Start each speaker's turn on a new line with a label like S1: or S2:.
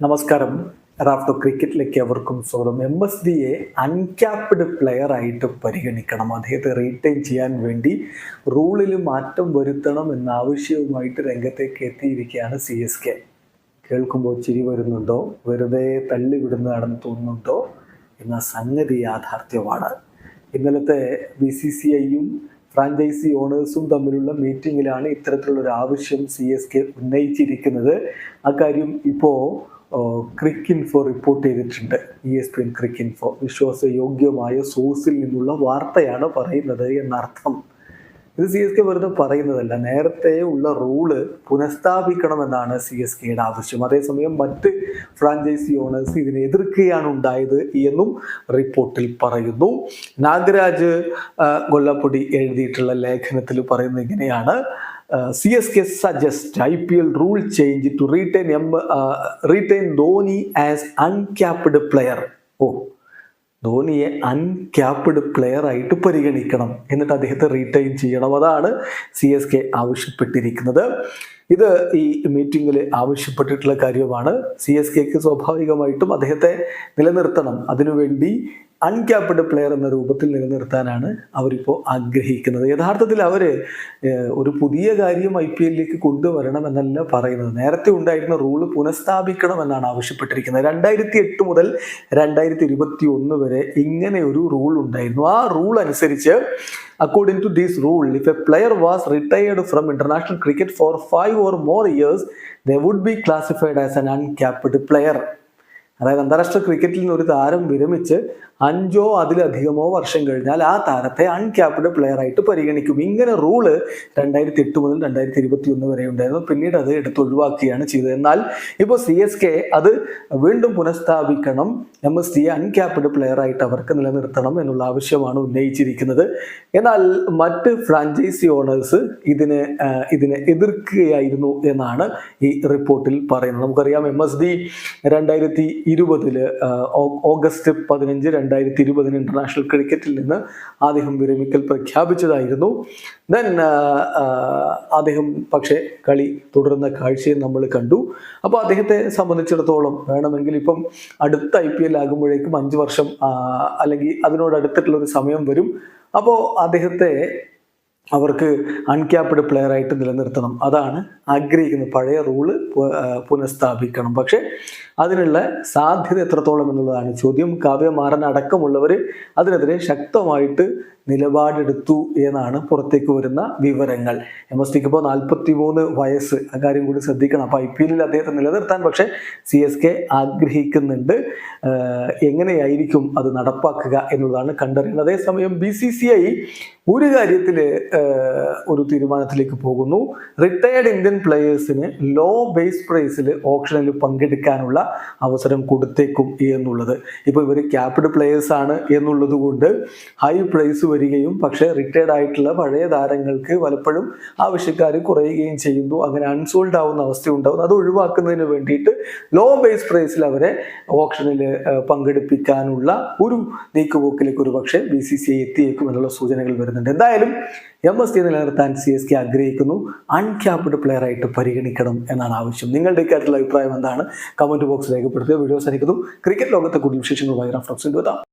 S1: നമസ്കാരം. റാഫ്റ്റോ ക്രിക്കറ്റിലേക്ക് അവർക്കും സ്വാഗതം. എം എസ് ഡിയെ അൺക്യാപ്ഡ് പ്ലെയർ ആയിട്ട് പരിഗണിക്കണം. അദ്ദേഹത്തെ റീറ്റെയിൻ ചെയ്യാൻ വേണ്ടി റൂളിൽ മാറ്റം വരുത്തണം എന്ന ആവശ്യവുമായിട്ട് രംഗത്തേക്ക് എത്തിയിരിക്കുകയാണ് സി എസ് കെ കേൾക്കുമ്പോൾ ചിരി വരുന്നുണ്ടോ? വെറുതെ തള്ളിവിടുന്നതാണെന്ന് തോന്നുന്നുണ്ടോ? എന്ന സംഗതി യാഥാർത്ഥ്യമാണ്. ഇന്നലത്തെ ബി സി സി ഐയും ഫ്രാഞ്ചൈസി ഓണേഴ്സും തമ്മിലുള്ള മീറ്റിങ്ങിലാണ് ഇത്തരത്തിലുള്ള ഒരു ആവശ്യം സി എസ് കെ ഉന്നയിച്ചിരിക്കുന്നത്. അക്കാര്യം ഇപ്പോൾ ക്രിക്ക് ഇൻഫോ റിപ്പോർട്ട് ചെയ്തിട്ടുണ്ട്. E S P N Cricinfo വിശ്വാസയോഗ്യമായ സോഴ്സിൽ നിന്നുള്ള വാർത്തയാണ് പറയുന്നത് എന്നർത്ഥം. ഇത് സി എസ് കെ വെറുതെ പറയുന്നതല്ല. നേരത്തെ ഉള്ള റൂൾ പുനഃസ്ഥാപിക്കണമെന്നാണ് സി എസ് കെയുടെ ആവശ്യം. അതേസമയം മറ്റ് ഫ്രാഞ്ചൈസി ഓണേഴ്സ് ഇതിനെ എതിർക്കുകയാണ് ഉണ്ടായത് എന്നും റിപ്പോർട്ടിൽ പറയുന്നു. നാഗരാജ് കൊല്ലപ്പൊടി എഴുതിയിട്ടുള്ള ലേഖനത്തിൽ പറയുന്നത് ഇങ്ങനെയാണ്. C S K suggest I P L rule change to retain M retain Dhoni as uncapped player ഓ ധോണിയെ അൺക്യാപ്ഡ് പ്ലെയർ ആയിട്ട് പരിഗണിക്കണം. എന്നിട്ട് അദ്ദേഹത്തെ റീറ്റെയിൻ ചെയ്യണം. അതാണ് സി എസ് കെ ആവശ്യപ്പെട്ടിരിക്കുന്നത്. ഇത് ഈ മീറ്റിങ്ങിൽ ആവശ്യപ്പെട്ടിട്ടുള്ള കാര്യമാണ്. സി എസ് കെക്ക് സ്വാഭാവികമായിട്ടും അദ്ദേഹത്തെ നിലനിർത്തണം. അതിനുവേണ്ടി അൺക്യാപ്ഡ് പ്ലെയർ എന്ന രൂപത്തിൽ നിലനിർത്താനാണ് അവരിപ്പോൾ ആഗ്രഹിക്കുന്നത്. യഥാർത്ഥത്തിൽ അവർ ഒരു പുതിയ കാര്യം ഐ പി എല്ലിലേക്ക് കൊണ്ടുവരണം എന്നല്ല പറയുന്നത്. നേരത്തെ ഉണ്ടായിരുന്ന റൂൾ പുനഃസ്ഥാപിക്കണം എന്നാണ് ആവശ്യപ്പെട്ടിരിക്കുന്നത്. രണ്ടായിരത്തി എട്ട് മുതൽ രണ്ടായിരത്തി ഇരുപത്തി ഒന്ന് വരെ ഇങ്ങനെ ഒരു റൂൾ ഉണ്ടായിരുന്നു. ആ റൂൾ അനുസരിച്ച് according to these rule if a player was retired from international cricket four five or more years the would be classified as an uncapped player അതായത് അന്താരാഷ്ട്ര ക്രിക്കറ്റിൽ നിന്ന് ഒരു താരം വിരമിച്ച് അഞ്ചോ അതിലധികമോ വർഷം കഴിഞ്ഞാൽ ആ താരത്തെ അൺക്യാപ്ഡ് പ്ലെയർ ആയിട്ട് പരിഗണിക്കും. ഇങ്ങനെ റൂൾ രണ്ടായിരത്തി എട്ട് മുതൽ രണ്ടായിരത്തി ഇരുപത്തി ഒന്ന് വരെ ഉണ്ടായിരുന്നു. പിന്നീട് അത് എടുത്ത് ഒഴിവാക്കുകയാണ് ചെയ്തത്. എന്നാൽ ഇപ്പോൾ സി എസ് കെ അത് വീണ്ടും പുനഃസ്ഥാപിക്കണം. എം എസ് ഡിയെ അൺക്യാപ്ഡ് പ്ലെയർ ആയിട്ട് അവർക്ക് നിലനിർത്തണം എന്നുള്ള ആവശ്യമാണ് ഉന്നയിച്ചിരിക്കുന്നത്. എന്നാൽ മറ്റ് ഫ്രാഞ്ചൈസി ഓണേഴ്സ് ഇതിനെ ഇതിനെ എതിർക്കുകയായിരുന്നു എന്നാണ് ഈ റിപ്പോർട്ടിൽ പറയുന്നത്. നമുക്കറിയാം എം എസ് ഡി രണ്ടായിരത്തി ഇരുപതിൽ ഓഗസ്റ്റ് പതിനഞ്ച് രണ്ടായിരത്തി ഇരുപതിന് ഇന്റർനാഷണൽ ക്രിക്കറ്റിൽ നിന്ന് അദ്ദേഹം വിരമിക്കൽ പ്രഖ്യാപിച്ചതായിരുന്നു. ദെൻ അദ്ദേഹം പക്ഷേ കളി തുടരുന്ന കാഴ്ചയും നമ്മൾ കണ്ടു. അപ്പോൾ അദ്ദേഹത്തെ സംബന്ധിച്ചിടത്തോളം വേണമെങ്കിൽ ഇപ്പം അടുത്ത ഐ പി എൽ ആകുമ്പോഴേക്കും അഞ്ച് വർഷം അല്ലെങ്കിൽ അതിനോട് ഒരു സമയം വരും. അപ്പോൾ അദ്ദേഹത്തെ അവർക്ക് അൺക്യാപ്ഡ് പ്ലെയർ ആയിട്ട് നിലനിർത്തണം. അതാണ് ആഗ്രഹിക്കുന്നത് പഴയ റൂൾ പുനഃസ്ഥാപിക്കണം. പക്ഷേ അതിനുള്ള സാധ്യത എത്രത്തോളം എന്നുള്ളതാണ് ചോദ്യം. കാവ്യമാറൻ അടക്കമുള്ളവർ അതിനെതിരെ ശക്തമായിട്ട് നിലപാടെടുത്തു എന്നാണ് പുറത്തേക്ക് വരുന്ന വിവരങ്ങൾ. എം എസ് ടിക്ക് ഇപ്പോൾ നാൽപ്പത്തി മൂന്ന് വയസ്സ് അക്കാര്യം കൂടി ശ്രദ്ധിക്കണം. അപ്പോൾ ഐ പി എല്ലിൽ അദ്ദേഹത്തെ നിലനിർത്താൻ പക്ഷേ സി എസ് കെ ആഗ്രഹിക്കുന്നുണ്ട്. എങ്ങനെയായിരിക്കും അത് നടപ്പാക്കുക എന്നുള്ളതാണ് കണ്ടറിയുന്നത്. അതേസമയം ബി സി സി ഐ ഒരു കാര്യത്തിൽ ഒരു തീരുമാനത്തിലേക്ക് പോകുന്നു. റിട്ടയർഡ് ഇന്ത്യൻ പ്ലേയേഴ്സിന് ലോ ബേസ് പ്രൈസിൽ ഓപ്ഷനിൽ പങ്കെടുക്കാനുള്ള അവസരം കൊടുത്തേക്കും എന്നുള്ളത്. ഇപ്പോൾ ഇവർ ക്യാപ്ഡ് പ്ലെയേഴ്സാണ് എന്നുള്ളത് കൊണ്ട് ഹൈ പ്രൈസ് വരികയും പക്ഷേ റിട്ടയർഡ് ആയിട്ടുള്ള പഴയ താരങ്ങൾക്ക് പലപ്പോഴും ആവശ്യക്കാർ കുറയുകയും ചെയ്യുന്നു. അങ്ങനെ അൺസോൾഡ് ആവുന്ന അവസ്ഥ ഉണ്ടാവുന്നു അത് ഒഴിവാക്കുന്നതിന് വേണ്ടിയിട്ട് ലോ ബേസ് പ്രൈസിൽ അവരെ ഓപ്ഷനിൽ പങ്കെടുപ്പിക്കാനുള്ള ഒരു നീക്കുപോക്കിലേക്ക് ഒരു പക്ഷേ ബി സി സി ഐ എത്തിയേക്കും എന്നുള്ള സൂചനകൾ വരുന്നുണ്ട്. എന്തായാലും എം എസ് ടി നിലനിർത്താൻ സി എസ് കെ ആഗ്രഹിക്കുന്നു. അൺക്യാപ്ഡ് പ്ലെയർ ആയിട്ട് പരിഗണിക്കണം എന്നാണ് ആവശ്യം. നിങ്ങളുടെ കാര്യത്തിലുള്ള അഭിപ്രായം എന്താണ്? കമന്റ് ബോക്സ് രേഖപ്പെടുത്തുക വീഡിയോസ് അയക്കുന്നു ക്രിക്കറ്റ് ലോകത്തെ കൂടുതൽ വിശേഷങ്ങളുമായി റഫറൻസ് എത്താം